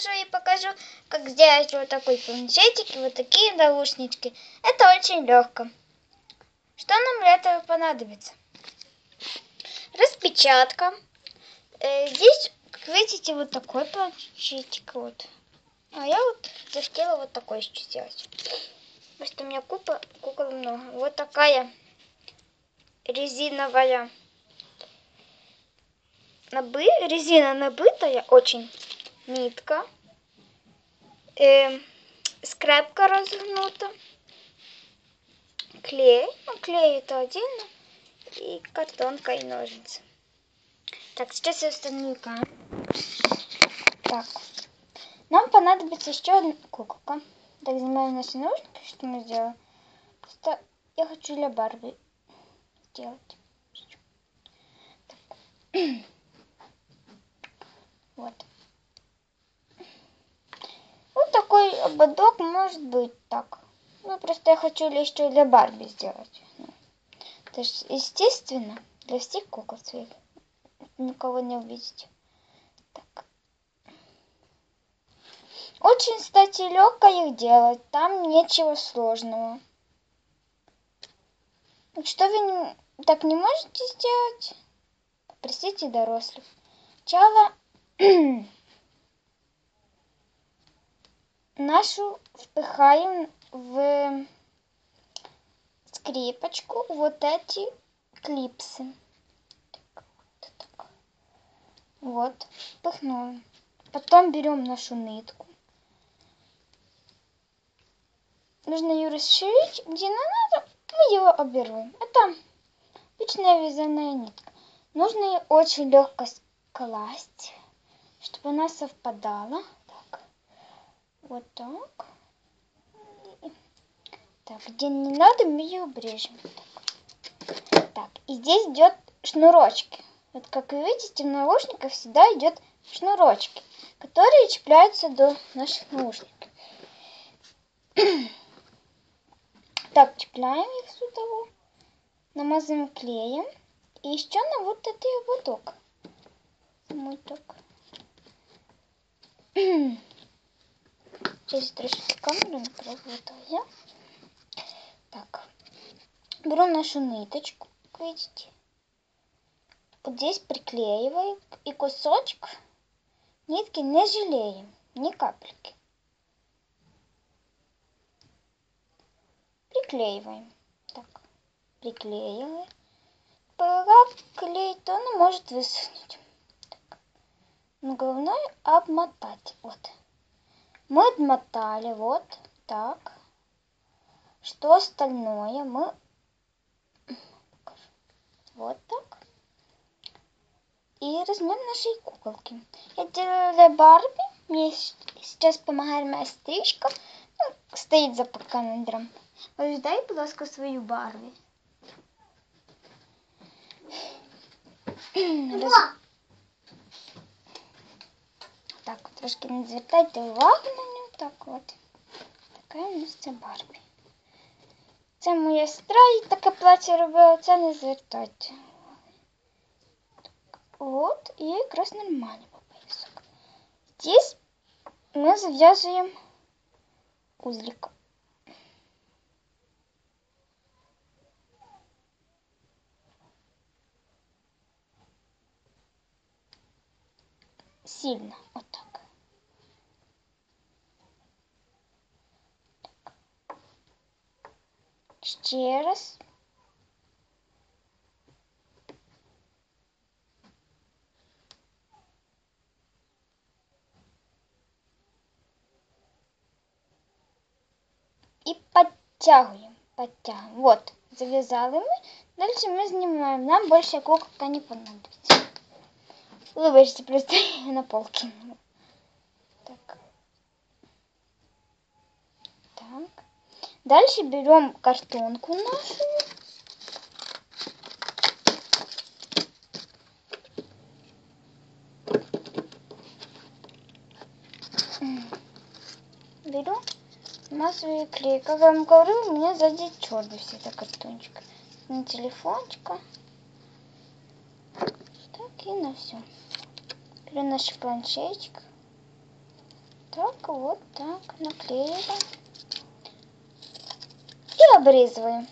покажу и покажу, как сделать вот такой планшетик и вот такие наушнички. Это очень легко. Что нам для этого понадобится? Распечатка. Э, здесь, как видите, вот такой планшетик. Вот. А я вот захотела вот такой еще сделать. Потому что у меня кукол, кукол много. Вот такая резиновая набы, резина набытая очень, нитка, э, скрепка разогнута, клей, ну клей это отдельно, и картонка и ножницы. Так, сейчас я установлю камеру. Так, нам понадобится еще одна куколка. Так, снимаем наши наушники, что мы сделаем. Просто я хочу для Барби сделать. Так. Вот. Вот ободок может быть так. Ну, просто я хочу еще для Барби сделать. Ну, то есть, естественно, для всех кукол своих. Никого не увидите. Так. Очень, кстати, легко их делать. Там ничего сложного. Что вы так не можете сделать? Попросите дорослых. Сначала нашу впихаем в скрипочку вот эти клипсы. Вот, впихнули. Потом берем нашу нитку. Нужно ее расширить, где надо, мы его обернем. Это обычная вязаная нитка. Нужно ее очень легко класть чтобы она совпадала. Вот так. Так, где не надо, мы ее обрежем. Так, и здесь идет шнурочки. Вот как вы видите, в наушниках всегда идет шнурочки, которые цепляются до наших наушников. Так, цепляем их сюда, намазываем клеем. И еще на вот этот. Вот так. Сейчас трошки камеру накрываю. Так. Беру нашу ниточку, видите. Вот здесь приклеиваем и кусочек нитки не жалеем, ни капельки. Приклеиваем. Так, приклеиваем. Пока клей, то он может высохнуть. Но главное обмотать. Вот. Мы отмотали вот так. Что остальное мы вот так. И размер нашей куколки. Я делаю для Барби. Мне сейчас помогает моя стрижка. Ну, стоит за календаром. Дай, будь ласка, свою Барби. Раз... Так, трошки не звертайте увагу на нього. Так от. Така у нас це Барбі. Це моя сестра і таке плаття робила, це не звертайте. Вот, и якраз нормальный поясок. Здесь мы завязываем узлик. Сильно, вот так. так. Ще раз. І підтягуємо, підтягуємо. Вот, зав'язали ми. Дальше ми знімаємо. Нам більше куколка не понадобится. Выбачьте, просто на полке. Дальше берем картонку нашу. Беру массовый клей. Как я вам говорю, у меня сзади черный все это картончик. На телефончика. Так и на все. Беру наш планшетик. так, вот так, наклеиваем. Обрезываем.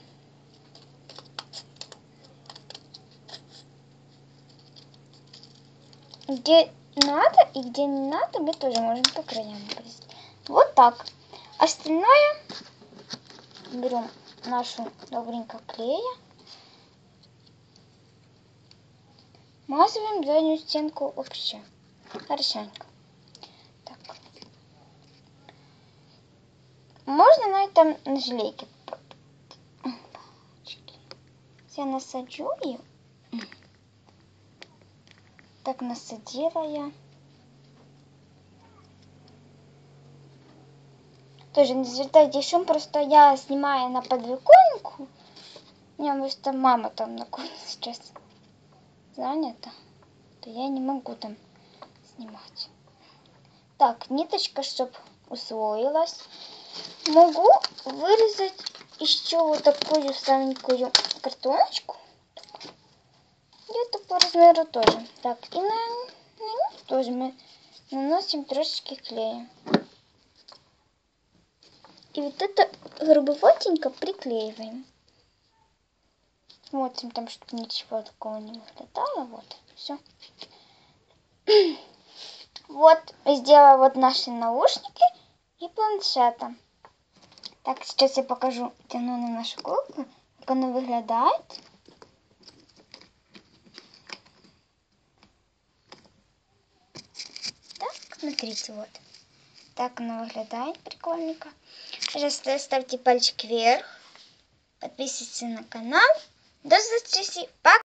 Где надо и где не надо, мы тоже можем по краям обрезать. Вот так. Остальное берем нашу добренько клея. Мазываем заднюю стенку вообще. Хорошенько. Так. Можно на этом на желейке. Я насаджу ее. Так насадила я. Тоже не звертайте шум, просто я снимаю на подвиконнику. У меня просто мама там на кухне сейчас занята, то я не могу там снимать. Так, ниточка, чтобы усвоилась. Могу вырезать еще вот такую саменькую картоночку. Где-то по размеру тоже. Так, и на, на них тоже мы наносим трошечки клея. И вот это грубоватенько приклеиваем. Смотрим там, чтобы ничего такого не выглядало. Вот, все. Вот, сделала вот наши наушники и планшета. Так, сейчас я покажу, тяну на нашу куклу, как она выглядает. Так, смотрите, вот. Так она выглядает прикольненько. Пожалуйста, ставьте пальчик вверх. Подписывайтесь на канал. До встречи. Пока.